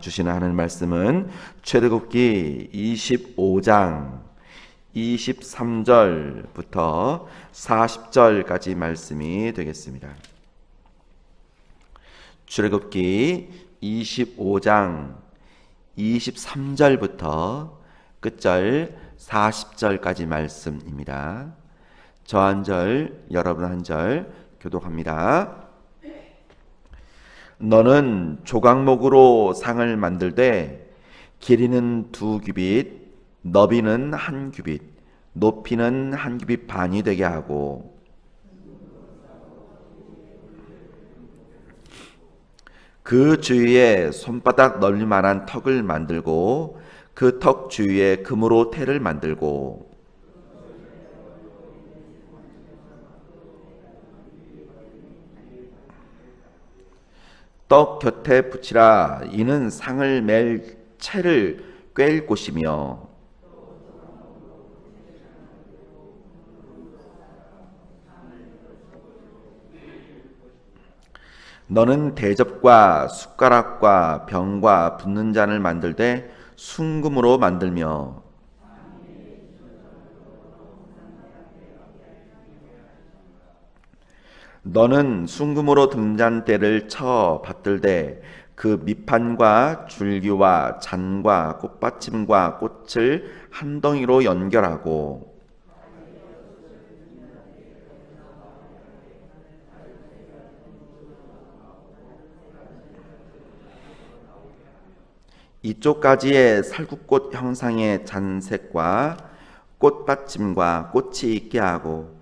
주시는 하는 말씀은 최대국기 25장 23절부터 40절까지 말씀이 되겠습니다. 출애굽기 25장 23절부터 끝절 40절까지 말씀입니다. 저 한 절, 여러분 한 절 교독합니다. 너는 조각목으로 상을 만들되 길이는 두 규빗, 너비는 한 규빗, 높이는 한 규빗 반이 되게 하고. 그 주위에 손바닥 넓이만한 턱을 만들고 그 턱 주위에 금으로 태를 만들고 떡 곁에 붙이라. 이는 상을 맬 채를 꿰일 곳이며. 너는 대접과 숟가락과 병과 붓는 잔을 만들되 순금으로 만들며 너는 순금으로 등잔대를 쳐 받들되 그 밑판과 줄기와 잔과 꽃받침과 꽃을 한 덩이로 연결하고. 이쪽까지의 살구꽃 형상의 잔색과 꽃받침과 꽃이 있게 하고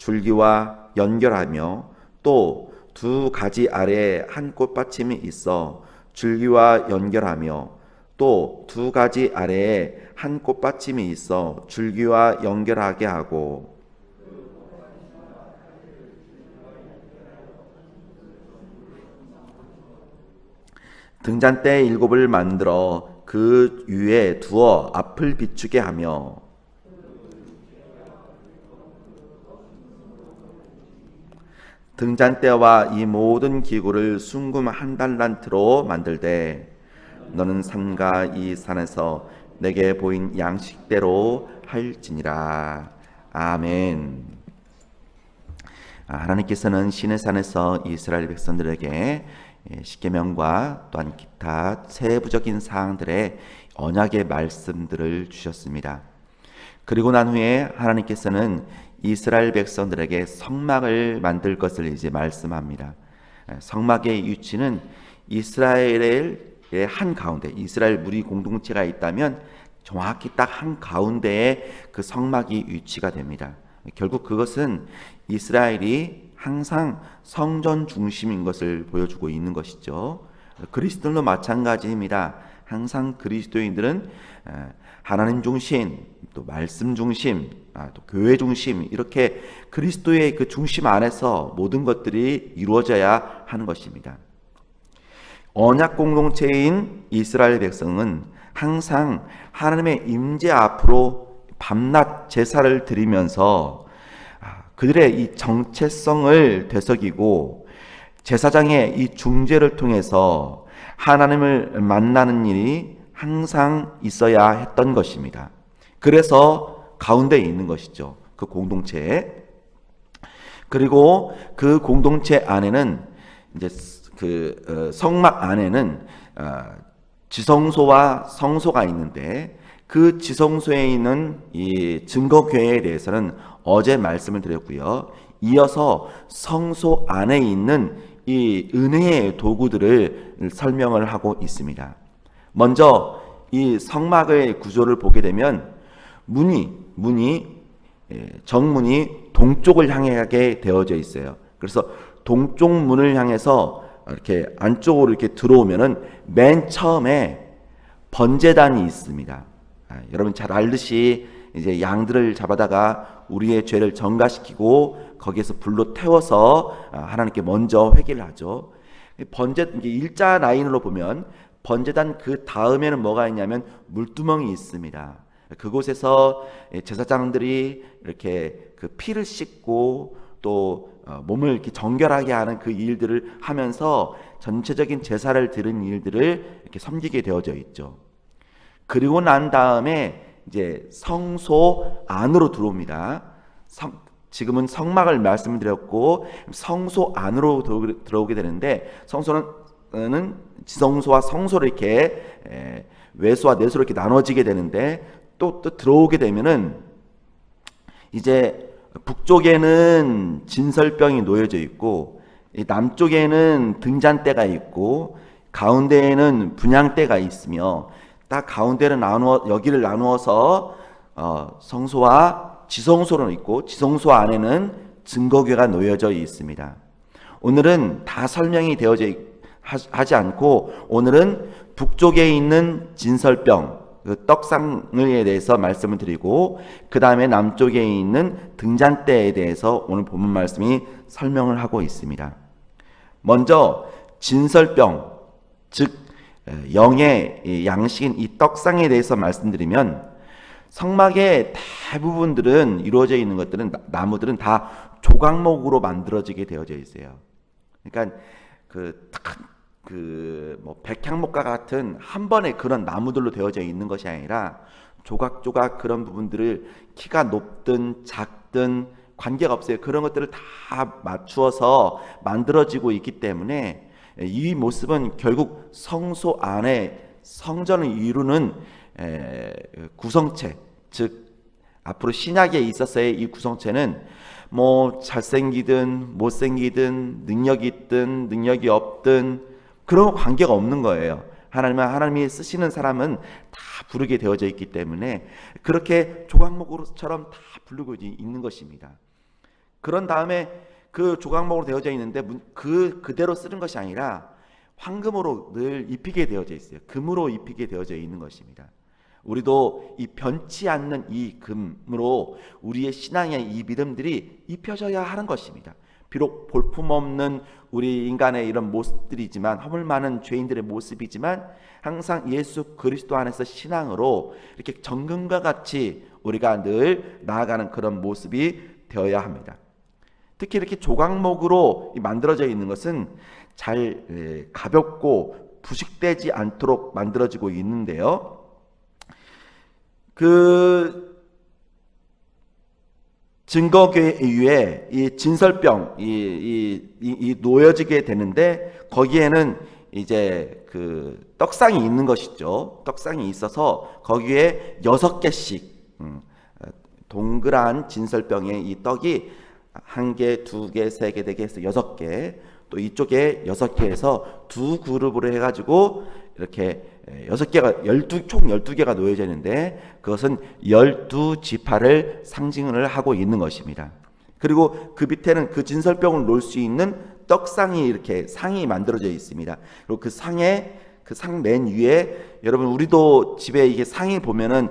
줄기와 연결하며 또 두 가지 아래에 한 꽃받침이 있어 줄기와 연결하며 또 두 가지 아래에 한 꽃받침이 있어 줄기와 연결하게 하고. 등잔대 일곱을 만들어 그 위에 두어 앞을 비추게 하며 등잔대와 이 모든 기구를 순금 한 달란트로 만들되 너는 산과 이 산에서 내게 보인 양식대로 할지니라 아멘. 아, 하나님께서는 신의 산에서 이스라엘 백성들에게 예, 십계명과 또한 기타 세부적인 사항들의 언약의 말씀들을 주셨습니다. 그리고 난 후에 하나님께서는 이스라엘 백성들에게 성막을 만들 것을 이제 말씀합니다. 예, 성막의 위치는 이스라엘의 한 가운데 이스라엘 무리 공동체가 있다면 정확히 딱 한 가운데에 그 성막이 위치가 됩니다. 결국 그것은 이스라엘이 항상 성전 중심인 것을 보여주고 있는 것이죠. 그리스도도 마찬가지입니다. 항상 그리스도인들은 하나님 중심, 또 말씀 중심, 아, 또 교회 중심 이렇게 그리스도의 그 중심 안에서 모든 것들이 이루어져야 하는 것입니다. 언약 공동체인 이스라엘 백성은 항상 하나님의 임재 앞으로 밤낮 제사를 드리면서 그들의 이 정체성을 되새기고 제사장의 이 중재를 통해서 하나님을 만나는 일이 항상 있어야 했던 것입니다. 그래서 가운데에 있는 것이죠. 그 공동체에. 그리고 그 공동체 안에는 이제 그 어, 성막 안에는 어, 지성소와 성소가 있는데 그 지성소에 있는 이 증거교회에 대해서는 어제 말씀을 드렸고요. 이어서 성소 안에 있는 이 은혜의 도구들을 설명을 하고 있습니다. 먼저 이 성막의 구조를 보게 되면 문이 문이 예, 정문이 동쪽을 향하게 되어져 있어요. 그래서 동쪽 문을 향해서 이렇게 안쪽으로 이렇게 들어오면은 맨 처음에 번제단이 있습니다. 아, 여러분 잘 알듯이 이제 양들을 잡아다가 우리의 죄를 전가시키고 거기에서 불로 태워서 아, 하나님께 먼저 회개를 하죠. 번제 일자 라인으로 보면 번제단 그 다음에는 뭐가 있냐면 물두멍이 있습니다. 그곳에서 제사장들이 이렇게 그 피를 씻고 또 어, 몸을 이렇게 정결하게 하는 그 일들을 하면서 전체적인 제사를 드린 일들을 이렇게 섬기게 되어져 있죠. 그리고 난 다음에 이제 성소 안으로 들어옵니다. 성, 지금은 성막을 말씀드렸고 성소 안으로 들어오게 되는데 성소는 지성소와 성소를 이렇게 에, 외소와 내소로 이렇게 나눠지게 되는데 또, 또 들어오게 되면은 이제 북쪽에는 진설병이 놓여져 있고 남쪽에는 등잔대가 있고 가운데에는 분양대가 있으며 딱 가운데를 나누어 여기를 나누어서 어, 성소와 지성소로 있고 지성소 안에는 증거궤가 놓여져 있습니다. 오늘은 다 설명이 되어져 하지 않고 오늘은 북쪽에 있는 진설병 그 떡상에 대해서 말씀을 드리고 그 다음에 남쪽에 있는 등잔대에 대해서 오늘 본문 말씀이 설명을 하고 있습니다. 먼저 진설병 즉 영의 양식인 이 떡상에 대해서 말씀드리면 성막의 대부분들은 이루어져 있는 것들은 나무들은 다 조각목으로 만들어지게 되어져 있어요. 그러니까 그 그뭐 백향목과 같은 한 번에 그런 나무들로 되어져 있는 것이 아니라 조각조각 그런 부분들을 키가 높든 작든 관계가 없어요. 그런 것들을 다 맞추어서 만들어지고 있기 때문에 이 모습은 결국 성소 안에 성전을 이루는 구성체, 즉 앞으로 신약에 있었어의 이 구성체는 뭐 잘생기든 못생기든 능력이 있든 능력이 없든 그런 관계가 없는 거예요. 하나님은 하나님이 쓰시는 사람은 다 부르게 되어져 있기 때문에 그렇게 조각목으로처럼 다 부르고 있는 것입니다. 그런 다음에 그 조각목으로 되어져 있는데 그 그대로 쓰는 것이 아니라 황금으로 늘 입히게 되어져 있어요. 금으로 입히게 되어져 있는 것입니다. 우리도 이 변치 않는 이 금으로 우리의 신앙의 이 믿음들이 입혀져야 하는 것입니다. 비록 볼품없는 우리 인간의 이런 모습들이지만 허물 많은 죄인들의 모습이지만 항상 예수 그리스도 안에서 신앙으로 이렇게 정금과 같이 우리가 늘 나아가는 그런 모습이 되어야 합니다. 특히 이렇게 조각목으로 만들어져 있는 것은 잘 가볍고 부식되지 않도록 만들어지고 있는데요. 그 증거교회에 이 진설병 이, 이, 이, 놓여지게 되는데 거기에는 이제 그 떡상이 있는 것이죠. 떡상이 있어서 거기에 여섯 개씩 음, 동그란 진설병에 이 떡이 한 개, 두 개, 세 개, 네 개 해서 여섯 개. 또 이쪽에 여섯 개에서 두 그룹으로 해가지고 이렇게 여섯 개가 열두 총 열두 개가 놓여져 있는데 그것은 열두 지파를 상징을 하고 있는 것입니다. 그리고 그 밑에는 그 진설병을 놓을 수 있는 떡상이 이렇게 상이 만들어져 있습니다. 그리고 그 상에 그 상 맨 위에 여러분 우리도 집에 이게 상이 보면은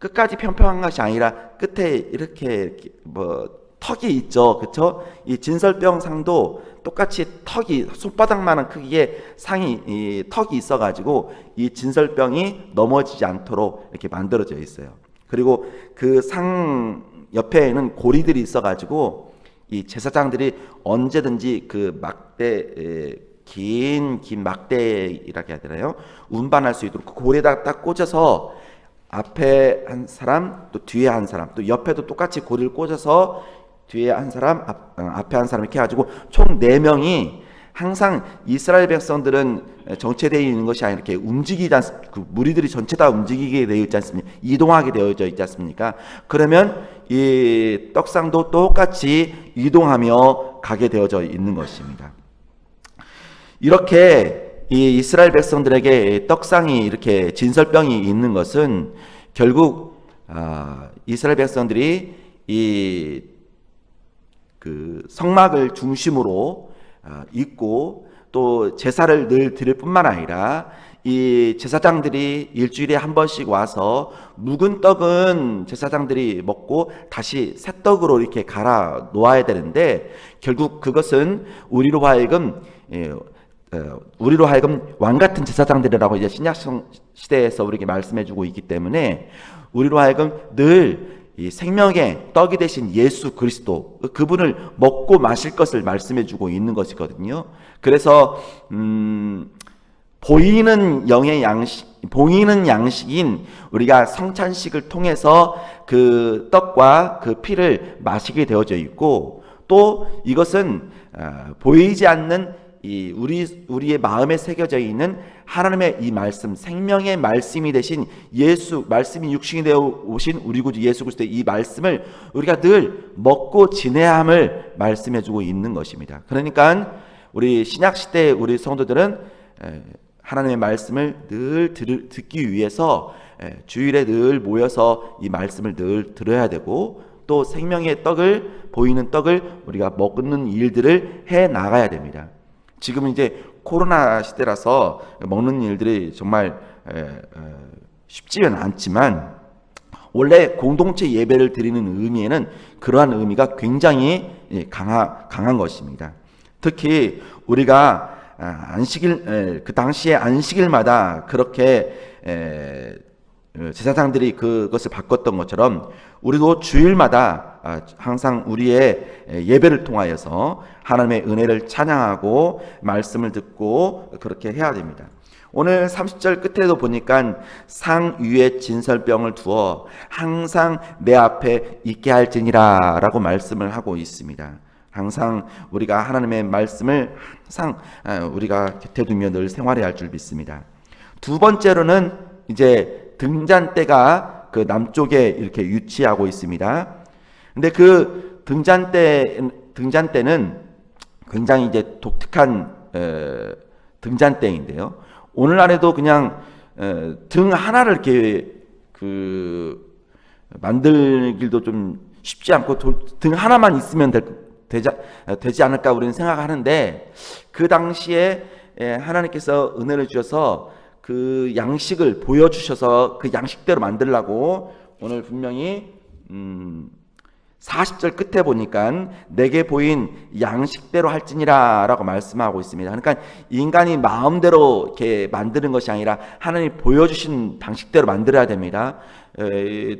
끝까지 평평한 것이 아니라 끝에 이렇게 뭐 턱이 있죠. 그렇죠? 이 진설병 상도 똑같이 턱이 손바닥만한 크기의 상이 이 턱이 있어 가지고 이 진설병이 넘어지지 않도록 이렇게 만들어져 있어요. 그리고 그 상 옆에는 고리들이 있어 가지고 이 제사장들이 언제든지 그 막대 긴 긴 막대이라고 해야 되나요? 운반할 수 있도록 그 고리에다 딱 꽂아서 앞에 한 사람 또 뒤에 한 사람 또 옆에도 똑같이 고리를 꽂아서 뒤에 한 사람, 앞, 어, 앞에 한 사람 이렇게 해가지고 총 네명이 항상 이스라엘 백성들은 정체되어 있는 것이 아니라 이렇게 움직이지 않, 그 무리들이 전체 다 움직이게 되어 있지 않습니까? 이동하게 되어져 있지 않습니까? 그러면 이 떡상도 똑같이 이동하며 가게 되어져 있는 것입니다. 이렇게 이 이스라엘 백성들에게 떡상이 이렇게 진설병이 있는 것은 결국 아, 이스라엘 백성들이 이 그 성막을 중심으로 어, 있고 또 제사를 늘 드릴 뿐만 아니라 이 제사장들이 일주일에 한 번씩 와서 묵은 떡은 제사장들이 먹고 다시 새 떡으로 이렇게 갈아 놓아야 되는데 결국 그것은 우리로 하여금 예, 어, 우리로 하여금 왕 같은 제사장들이라고 이제 신약 시대에서 우리에게 말씀해주고 있기 때문에 우리로 하여금 늘 이 생명의 떡이 되신 예수 그리스도 그분을 먹고 마실 것을 말씀해주고 있는 것이거든요. 그래서 음, 보이는 영의 양식, 보이는 양식인 우리가 성찬식을 통해서 그 떡과 그 피를 마시게 되어져 있고 또 이것은 어, 보이지 않는 이 우리 우리의 마음에 새겨져 있는 하나님의 이 말씀, 생명의 말씀이 되신 예수 말씀이 육신이 되어 오신 우리 구주 예수 그리스도의 이 말씀을 우리가 늘 먹고 지내야 함을 말씀해 주고 있는 것입니다. 그러니까 우리 신약 시대 우리 성도들은 에, 하나님의 말씀을 늘 들, 듣기 위해서 에, 주일에 늘 모여서 이 말씀을 늘 들어야 되고 또 생명의 떡을 보이는 떡을 우리가 먹는 일들을 해 나가야 됩니다. 지금은 이제 코로나 시대라서 먹는 일들이 정말 쉽지는 않지만 원래 공동체 예배를 드리는 의미에는 그러한 의미가 굉장히 예, 강하, 강한 것입니다. 특히 우리가 아, 안식일 에, 그 당시에 안식일마다 그렇게 에, 어, 제사장들이 그것을 바꿨던 것처럼 우리도 주일마다 아, 항상 우리의 예배를 통하여서 하나님의 은혜를 찬양하고 말씀을 듣고 그렇게 해야 됩니다. 오늘 30절 끝에도 보니까 상 위에 진설병을 두어 항상 내 앞에 있게 할지니라 라고 말씀을 하고 있습니다. 항상 우리가 하나님의 말씀을 항상 아, 우리가 곁에 두며 늘 생활해야 할 줄 믿습니다. 두 번째로는 이제 등잔대가 그 남쪽에 이렇게 위치하고 있습니다. 근데 그 등잔대 등잔대는 굉장히 이제 독특한 에, 등잔대인데요. 오늘날에도 그냥 에, 등 하나를 이렇게 그 만들기도 좀 쉽지 않고 도, 등 하나만 있으면 될, 되지, 되지 않을까 우리는 생각하는데 그 당시에 에, 하나님께서 은혜를 주셔서 그 양식을 보여주셔서 그 양식대로 만들라고 오늘 분명히 음 40절 끝에 보니까 내게 보인 양식대로 할지니라 라고 말씀하고 있습니다. 그러니까 인간이 마음대로 이렇게 만드는 것이 아니라 하나님이 보여주신 방식대로 만들어야 됩니다. 에,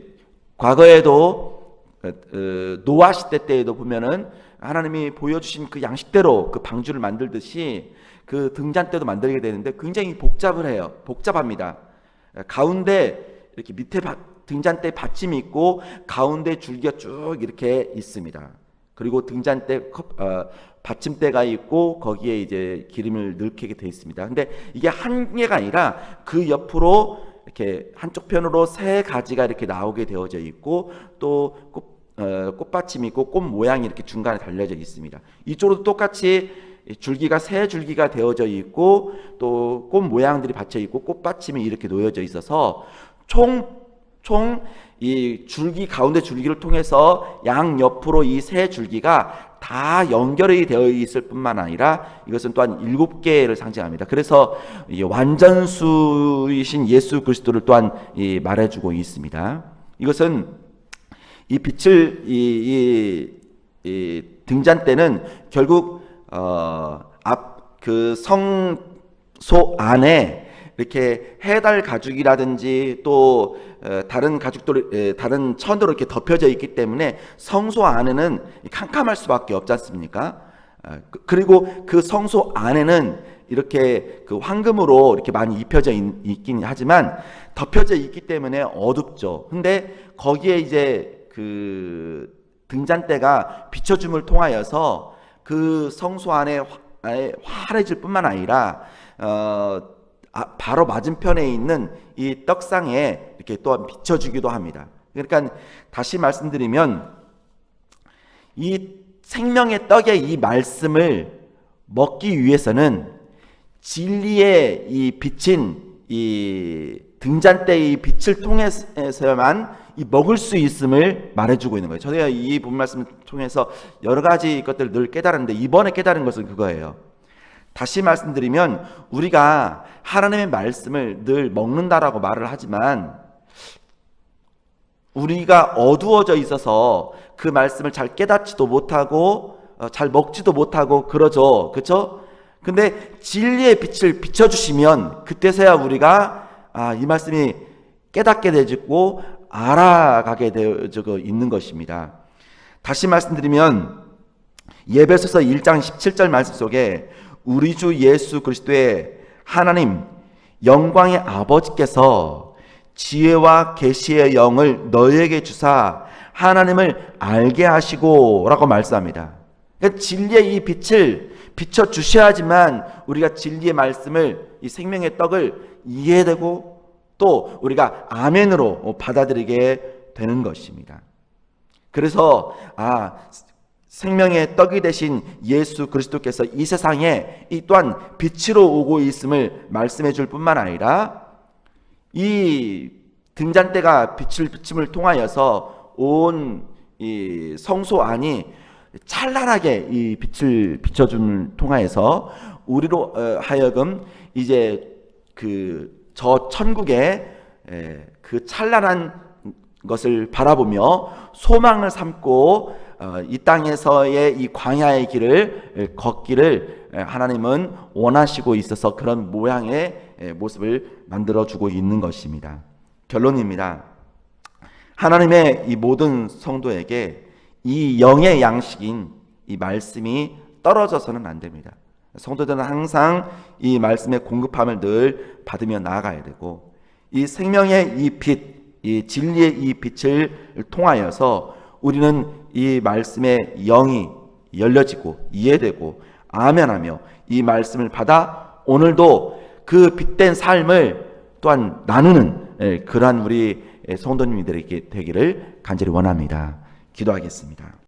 과거에도 어, 노아 시대 때에도 보면은 하나님이 보여주신 그 양식대로 그 방주를 만들듯이 그 등잔대도 만들게 되는데 굉장히 복잡을 해요. 복잡합니다. 가운데 이렇게 밑에 등잔대 받침이 있고 가운데 줄기가 쭉 이렇게 있습니다. 그리고 등잔대 어, 받침대가 있고 거기에 이제 기름을 넣게 돼 있습니다. 근데 이게 한 개가 아니라 그 옆으로 이렇게 한쪽 편으로 세 가지가 이렇게 나오게 되어져 있고 또 꽃, 어, 꽃받침이 있고 꽃 모양이 이렇게 중간에 달려져 있습니다. 이쪽으로도 똑같이 줄기가 세 줄기가 되어져 있고 또 꽃 모양들이 받쳐 있고 꽃받침이 이렇게 놓여져 있어서 총 총 이 줄기 가운데 줄기를 통해서 양 옆으로 이 세 줄기가 다 연결이 되어 있을 뿐만 아니라 이것은 또한 일곱 개를 상징합니다. 그래서 완전수이신 예수 그리스도를 또한 말해주고 있습니다. 이것은 이 빛을 이, 이, 이 등잔대는 결국 어, 앞 그 성소 안에 이렇게 해달 가죽이라든지 또 어, 다른 가죽들 다른 천으로 이렇게 덮여져 있기 때문에 성소 안에는 캄캄할 수밖에 없지 않습니까? 어, 그, 그리고 그 성소 안에는 이렇게 그 황금으로 이렇게 많이 입혀져 있, 긴 하지만 덮여져 있기 때문에 어둡죠. 근데 거기에 이제 그 등잔대가 비춰줌을 통하여서 그 성소 안에 화려해질 뿐만 아니라 어, 아, 바로 맞은편에 있는 이 떡상에 이렇게 또한 비춰주기도 합니다. 그러니까 다시 말씀드리면 이 생명의 떡의 이 말씀을 먹기 위해서는 진리의 이 빛인 이 등잔대의 빛을 통해서만 이 먹을 수 있음을 말해주고 있는 거예요. 저희가 이 본 말씀을 통해서 여러 가지 것들을 늘 깨달았는데 이번에 깨달은 것은 그거예요. 다시 말씀드리면 우리가 하나님의 말씀을 늘 먹는다라고 말을 하지만 우리가 어두워져 있어서 그 말씀을 잘 깨닫지도 못하고 어, 잘 먹지도 못하고 그러죠. 그렇죠? 근데 진리의 빛을 비춰 주시면 그때서야 우리가 아, 이 말씀이 깨닫게 되고 알아가게 되어 있는 것입니다. 다시 말씀드리면 예배소서 1장 17절 말씀 속에 우리 주 예수 그리스도의 하나님 영광의 아버지께서 지혜와 계시의 영을 너희에게 주사 하나님을 알게 하시고라고 말씀합니다. 그러니까 진리의 이 빛을 비춰 주셔야지만 우리가 진리의 말씀을 이 생명의 떡을 이해되고 또 우리가 아멘으로 받아들이게 되는 것입니다. 그래서 아 생명의 떡이 되신 예수 그리스도께서 이 세상에 이 또한 빛으로 오고 있음을 말씀해 줄 뿐만 아니라 이 등잔대가 빛을 비침을 통하여서 온 이 성소 안이 찬란하게 이 빛을 비춰줌을 통하여서 우리로 어, 하여금 이제 그 저 천국의 에, 그 찬란한 것을 바라보며 소망을 삼고 어, 이 땅에서의 이 광야의 길을 에, 걷기를 에, 하나님은 원하시고 있어서 그런 모양의 에, 모습을 만들어 주고 있는 것입니다. 결론입니다. 하나님의 이 모든 성도에게 이 영의 양식인 이 말씀이 떨어져서는 안 됩니다. 성도들은 항상 이 말씀의 공급함을 늘 받으며 나아가야 되고 이 생명의 이 빛, 이 진리의 이 빛을 통하여서 우리는 이 말씀의 영이 열려지고 이해되고 아멘하며 이 말씀을 받아 오늘도 그 빛된 삶을 또한 나누는 예, 그러한 우리 성도님들에게 되기를 간절히 원합니다. 기도하겠습니다.